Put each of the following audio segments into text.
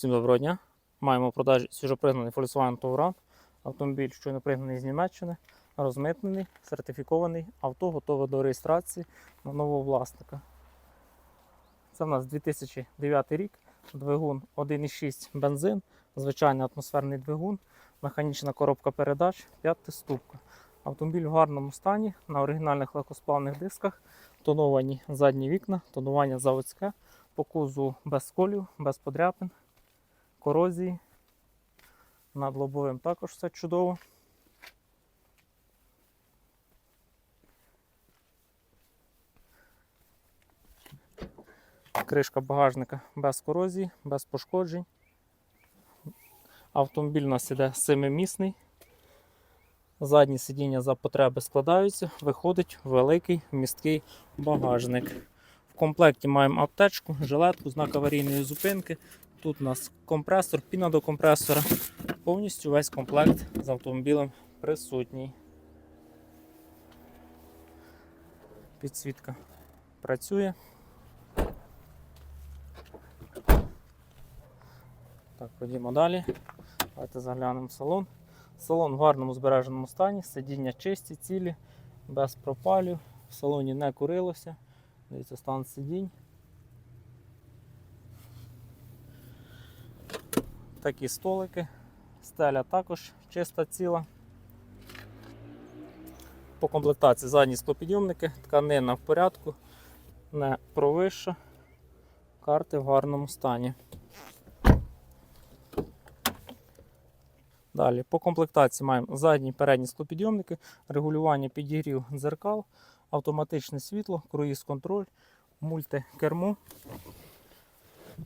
Всім доброго дня. Маємо в продажі свіжопригнаний Volkswagen Touran. Автомобіль щойно пригнаний з Німеччини, розмитнений, сертифікований, авто готове до реєстрації на нового власника. Це в нас 2009 рік, двигун 1,6 бензин, звичайний атмосферний двигун, механічна коробка передач, п'ятиступка. Автомобіль в гарному стані, на оригінальних легкосплавних дисках, тоновані задні вікна, тонування заводське, по кузу без сколів, без подряпин, корозії. Над лобовим також все чудово. Кришка багажника без корозії, без пошкоджень. Автомобіль у нас іде семимісний. Задні сидіння за потреби складаються, виходить великий місткий багажник. Комплекті маємо аптечку, жилетку, знак аварійної зупинки. Тут у нас компресор, піна до компресора. Повністю весь комплект з автомобілем присутній. Підсвітка працює. Так, ходімо далі. Давайте заглянемо в салон. Салон в гарному збереженому стані, сидіння чисті, цілі, без пропалів. В салоні не курилося. Дивіться, стан сидінь. Такі столики. Стеля також чиста ціла. По комплектації задні склопідйомники, тканина в порядку, не провища. Карти в гарному стані. Далі по комплектації маємо задні і передні склопідйомники, регулювання підігрів дзеркал, автоматичне світло, круїз-контроль, мультикермо,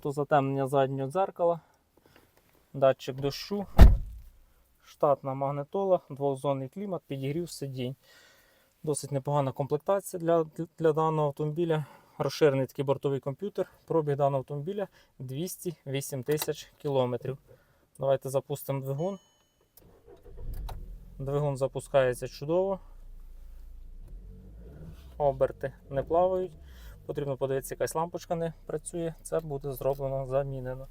то затемнення заднього дзеркала, датчик дощу, штатна магнитола, двохзонний клімат, підігрів сидінь. Досить непогана комплектація для, для даного автомобіля. Розширений такий бортовий комп'ютер. Пробіг даного автомобіля 208 тисяч кілометрів. Давайте запустимо двигун. Двигун запускається чудово. Оберти не плавають. Потрібно подивитися, якась лампочка не працює. Це буде зроблено замінено.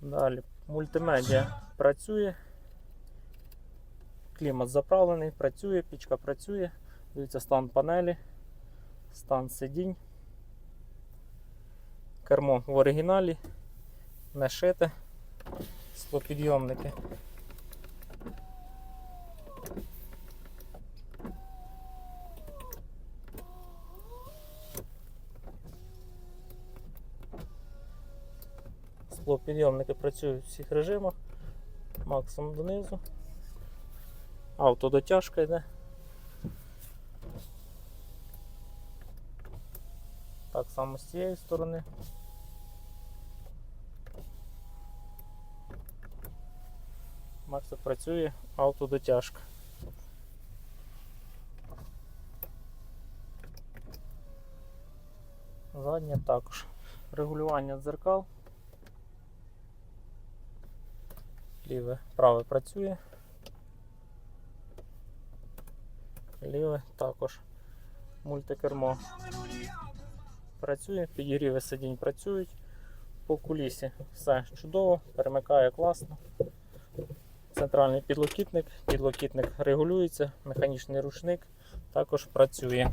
Далі мультимедіа працює. Клімат заправлений, працює, пічка працює. Дивіться стан панелі, стан сидінь. Кермо в оригіналі, не шите, склопідйомники. Склопідйомники працюють в всіх режимах, максимум донизу. Автодотяжка йде. Так само з цієї сторони. Максимум працює автодотяжка. Задня також. Регулювання дзеркал. Ліве, праве працює. Ліве також. Мультикермо працює, підігріви сидінь працюють. По кулісі все чудово, перемикає класно. Центральний підлокітник, підлокітник регулюється, механічний ручник також працює.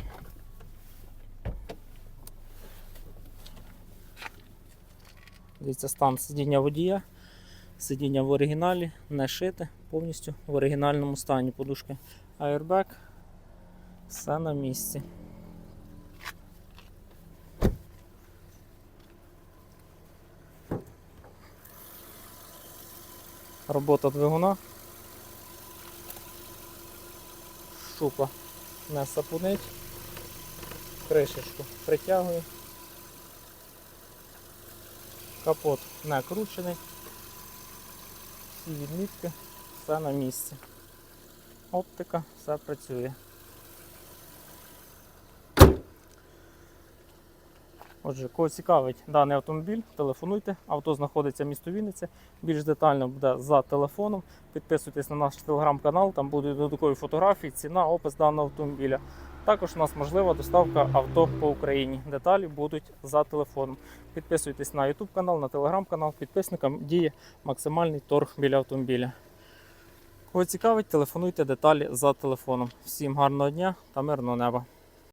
Дивіться стан сидіння водія. Сидіння в оригіналі, не шите, повністю в оригінальному стані. Подушки Airbag. Все на місці. Робота двигуна. Шупа не сапунить. Кришечку притягує. Капот не кручений. Всі відмітки, все на місці. Оптика, все працює. Отже, кого цікавить даний автомобіль, телефонуйте. Авто знаходиться в місто Вінниця. Більш детально буде за телефоном. Підписуйтесь на наш телеграм-канал, там будуть додаткові фотографії, ціна, опис даного автомобіля. Також у нас можлива доставка авто по Україні. Деталі будуть за телефоном. Підписуйтесь на YouTube канал, на телеграм канал. Підписникам діє максимальний торг біля автомобіля. Кого цікавить, телефонуйте деталі за телефоном. Всім гарного дня та мирного неба!